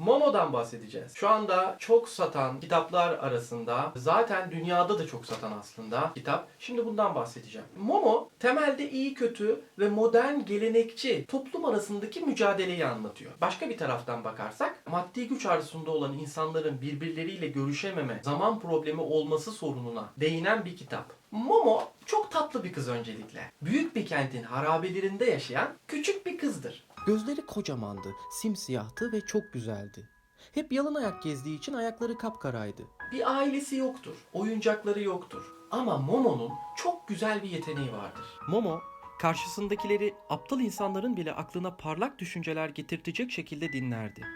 Momo'dan bahsedeceğiz. Şu anda çok satan kitaplar arasında zaten dünyada da çok satan aslında kitap. Şimdi bundan bahsedeceğim. Momo temelde iyi kötü ve modern gelenekçi toplum arasındaki mücadeleyi anlatıyor. Başka bir taraftan bakarsak maddi güç arzusunda olan insanların birbirleriyle görüşememe, zaman problemi olması sorununa değinen bir kitap. Momo çok tatlı bir kız öncelikle. Büyük bir kentin harabelerinde yaşayan küçük bir kızdır. Gözleri kocamandı, simsiyahtı ve çok güzeldi. Hep yalın ayak gezdiği için ayakları kapkaraydı. Bir ailesi yoktur, oyuncakları yoktur. Ama Momo'nun çok güzel bir yeteneği vardır. Momo, karşısındakileri aptal insanların bile aklına parlak düşünceler getirtecek şekilde dinlerdi.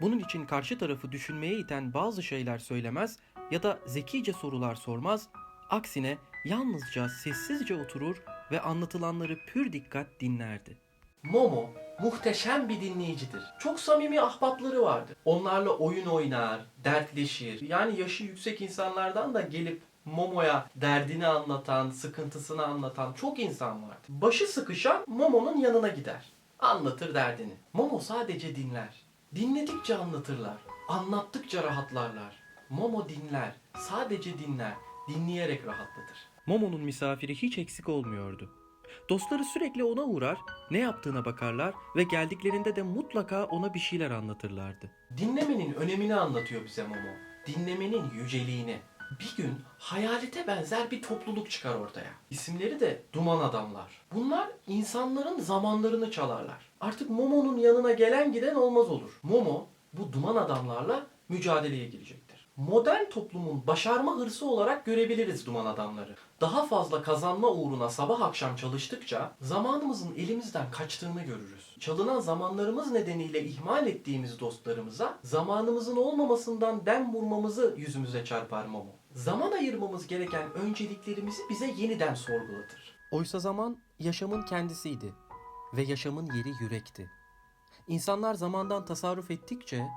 Bunun için karşı tarafı düşünmeye iten bazı şeyler söylemez ya da zekice sorular sormaz, aksine yalnızca sessizce oturur ve anlatılanları pür dikkat dinlerdi. Momo muhteşem bir dinleyicidir. Çok samimi ahbapları vardır. Onlarla oyun oynar, dertleşir. Yani yaşı yüksek insanlardan da gelip Momo'ya derdini anlatan, sıkıntısını anlatan çok insan vardır. Başı sıkışan Momo'nun yanına gider. Anlatır derdini. Momo sadece dinler. Dinledikçe anlatırlar. Anlattıkça rahatlarlar. Momo dinler. Sadece dinler. Dinleyerek rahatlatır. Momo'nun misafiri hiç eksik olmuyordu. Dostları sürekli ona uğrar, ne yaptığına bakarlar ve geldiklerinde de mutlaka ona bir şeyler anlatırlardı. Dinlemenin önemini anlatıyor bize Momo. Dinlemenin yüceliğini. Bir gün hayalete benzer bir topluluk çıkar ortaya. İsimleri de Duman Adamlar. Bunlar insanların zamanlarını çalarlar. Artık Momo'nun yanına gelen giden olmaz olur. Momo bu Duman Adamlarla mücadeleye girecektir. Modern toplumun başarma hırsı olarak görebiliriz Duman Adamları. Daha fazla kazanma uğruna sabah akşam çalıştıkça zamanımızın elimizden kaçtığını görürüz. Çalınan zamanlarımız nedeniyle ihmal ettiğimiz dostlarımıza zamanımızın olmamasından dem vurmamızı yüzümüze çarpar Momo. Zaman ayırmamız gereken önceliklerimizi bize yeniden sorgulatır. Oysa zaman yaşamın kendisiydi ve yaşamın yeri yürekti. İnsanlar zamandan tasarruf ettikçe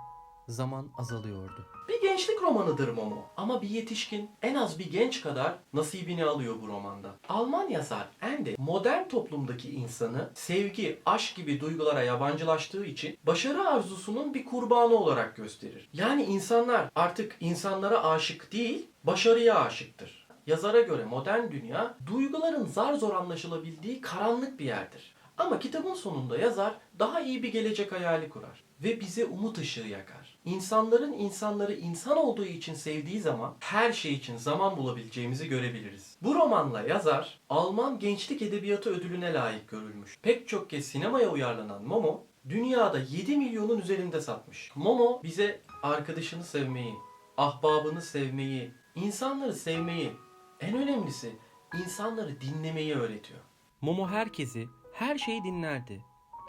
zaman azalıyordu. Bir gençlik romanıdır Momo. Ama bir yetişkin en az bir genç kadar nasibini alıyor bu romanda. Alman yazar Ende modern toplumdaki insanı sevgi, aşk gibi duygulara yabancılaştığı için başarı arzusunun bir kurbanı olarak gösterir. Yani insanlar artık insanlara aşık değil, başarıya aşıktır. Yazara göre modern dünya duyguların zar zor anlaşılabildiği karanlık bir yerdir. Ama kitabın sonunda yazar daha iyi bir gelecek hayali kurar ve bize umut ışığı yakar. İnsanların insanları insan olduğu için sevdiği zaman her şey için zaman bulabileceğimizi görebiliriz. Bu romanla yazar Alman Gençlik Edebiyatı Ödülüne layık görülmüş. Pek çok kez sinemaya uyarlanan Momo dünyada 7 milyonun üzerinde satmış. Momo bize arkadaşını sevmeyi, ahbabını sevmeyi, insanları sevmeyi, en önemlisi insanları dinlemeyi öğretiyor. Momo herkesi, her şeyi dinlerdi.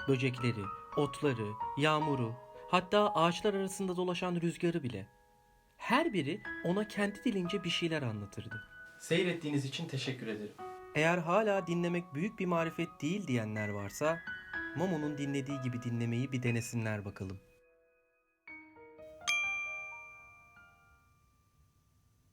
Böcekleri, otları, yağmuru, hatta ağaçlar arasında dolaşan rüzgarı bile. Her biri ona kendi dilince bir şeyler anlatırdı. Seyrettiğiniz için teşekkür ederim. Eğer hala dinlemek büyük bir marifet değil diyenler varsa, Momo'nun dinlediği gibi dinlemeyi bir denesinler bakalım.